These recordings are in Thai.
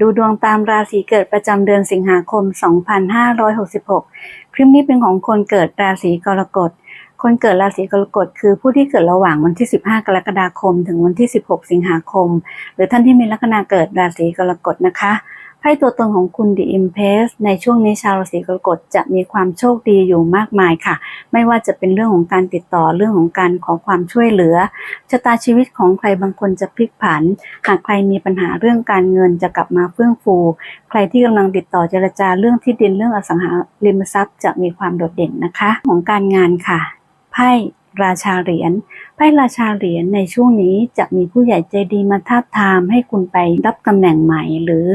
ดูดวงตามราศีเกิดประจำเดือนสิงหาคม 2566 คลิปนี้เป็นของคนเกิดราศีกรกฎ คนเกิดราศีกรกฎคือผู้ที่เกิดระหว่างวันที่ 15 กรกฎาคม ถึงวันที่ 16 สิงหาคม หรือท่านที่มีลัคนาเกิดราศีกรกฎนะคะ ไพ่ตัวตนของคุณ The Impress ในช่วงนี้ชาวราศีกรกฎจะมีความโชคดีอยู่มากมายค่ะ ไม่ว่าจะเป็นเรื่องของการติดต่อเรื่องของการขอความช่วยเหลือชะตาชีวิตของใครบางคนจะพลิกผัน หากใครมีปัญหาเรื่องการเงินจะกลับมาเฟื่องฟู ใครที่กำลังติดต่อเจรจาเรื่องที่ดินเรื่องอสังหาริมทรัพย์จะมีความโดดเด่นนะคะ ของการงานค่ะไพ่ราชาเหรียญไพ่ราชาเหรียญในช่วงนี้จะมีผู้ใหญ่ใจดีมาทาบทามให้คุณไปรับตำแหน่งใหม่หรือ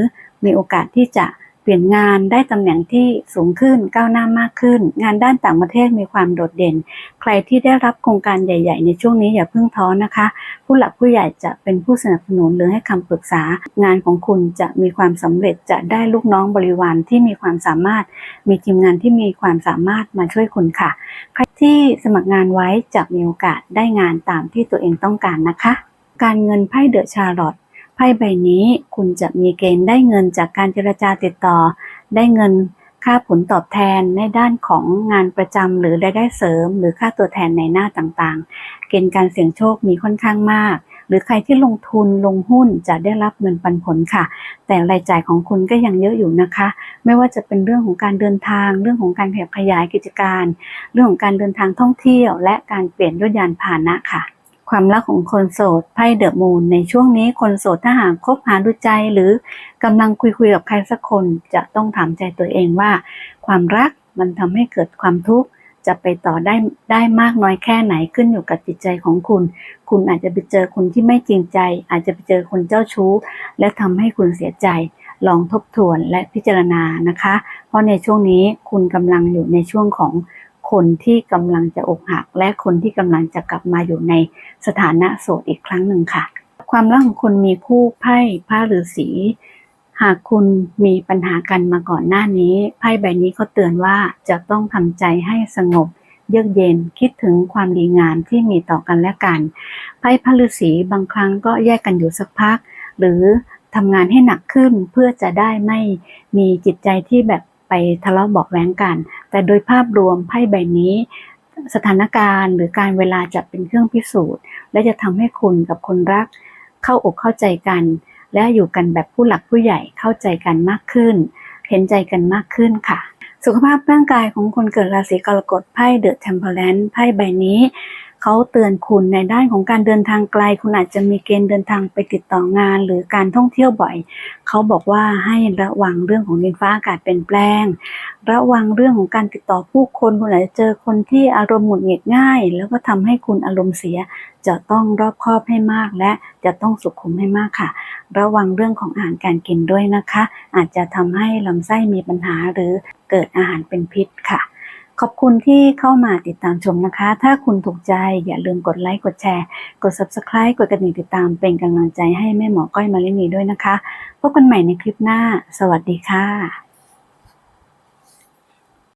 มีโอกาสที่จะเปลี่ยนงานได้ตำแหน่งที่สูงขึ้นก้าวหน้ามากขึ้น งานด้านต่างประเทศมีความโดดเด่น ใครที่ได้รับโครงการใหญ่ ๆ ในช่วงนี้อย่าเพิ่งท้อนะคะ ผู้หลักผู้ใหญ่จะเป็นผู้สนับสนุนหรือให้คำปรึกษา งานของคุณจะมีความสำเร็จจะได้ลูกน้องบริวารที่มีความสามารถ มีทีมงานที่มีความสามารถมาช่วยคุณค่ะ ใครที่สมัครงานไว้จะมีโอกาสได้งานตามที่ตัวเองต้องการนะคะ การเงินไพ่เดอะชาร์ลอต ไพ่ใบนี้คุณจะมีเกณฑ์ได้เงินจากการเจรจาติดต่อ ได้เงินค่าผลตอบแทนในด้านของงานประจำหรือรายได้เสริม หรือค่าตัวแทนในหน้าต่างๆ เกณฑ์การเสี่ยงโชคมีค่อนข้างมาก หรือใครที่ลงทุนลงหุ้นจะได้รับเงินปันผลค่ะ แต่รายจ่ายของคุณก็ยังเยอะอยู่นะคะ ไม่ว่าจะเป็นเรื่องของการเดินทาง เรื่องของการขยับขยายกิจการ เรื่องของการเดินทางท่องเที่ยว และการเปลี่ยนยนต์ยานพาหนะค่ะ ความรักของคนโสดไพ่เดอะมูนในช่วงนี้คนโสดถ้าหากคบหาดูใจหรือกำลังคุยคุยกับใครสักคนจะต้องถามใจตัวเองว่า ความรักมันทำให้เกิดความทุกข์จะไปต่อได้ได้มากน้อยแค่ไหนขึ้นอยู่กับจิตใจของคุณ คุณอาจจะไปเจอคนที่ไม่จริงใจ อาจจะไปเจอคนเจ้าชู้ และทำให้คุณเสียใจ ลองทบทวนและพิจารณานะคะ เพราะในช่วงนี้คุณกำลังอยู่ในช่วงของ คนที่กำลังจะอกหัก และคนที่กำลังจะกลับมาอยู่ในสถานะโสดอีกครั้งหนึ่งค่ะ ความรักของคุณมีคู่ไพ่พระฤาษีหากคุณมีปัญหากันมาก่อนหน้านี้ไพ่ใบนี้เขาเตือนว่าจะต้องทำใจให้สงบ เยือกเย็นคิดถึงความดีงามที่มีต่อกันและกันไพ่พระฤาษีบางครั้งก็แยกกันอยู่สักพัก หรือทำงานให้หนักขึ้นเพื่อจะได้ไม่มีจิตใจที่แบบ ทะเลาะเบาแว้งกัน แต่โดยภาพรวมไพ่ใบนี้สถานการณ์หรือการเวลาจะเป็นเครื่องพิสูจน์ และจะทำให้คุณกับคนรัก เข้าอกเข้าใจกัน และอยู่กันแบบผู้หลักผู้ใหญ่เข้าใจกันมากขึ้น เห็นใจกันมากขึ้นค่ะ สุขภาพร่างกายของคนเกิดราศีกรกฎไพ่เดอะเทมเพลนไพ่ใบนี้ เขาเตือนคุณในด้านของการเดินทางไกล คุณอาจจะมีเกณฑ์เดินทางไปติดต่องาน หรือการท่องเที่ยวบ่อย เขาบอกว่าให้ระวังเรื่องของดินฟ้าอากาศเปลี่ยนแปลง ระวังเรื่องของการติดต่อผู้คนคุณอาจจะเจอคนที่อารมณ์หงุดหงิดง่าย แล้วก็ทำให้คุณอารมณ์เสีย จะต้องรอบคอบให้มาก และจะต้องสุขุมให้มากค่ะ ระวังเรื่องของอาหารการกินด้วยนะคะ อาจจะทำให้ลำไส้มีปัญหาหรือเกิดอาหารเป็นพิษค่ะ ขอบคุณที่เข้ามาติดตามชมนะคะ ถ้าคุณถูกใจอย่าลืมกดไลค์ กดแชร์ กด subscribe กดกระดิ่งติดตามเป็นกำลังใจให้แม่หมอก้อยมาลินีด้วยนะคะ พบกันใหม่ในคลิปหน้า สวัสดีค่ะ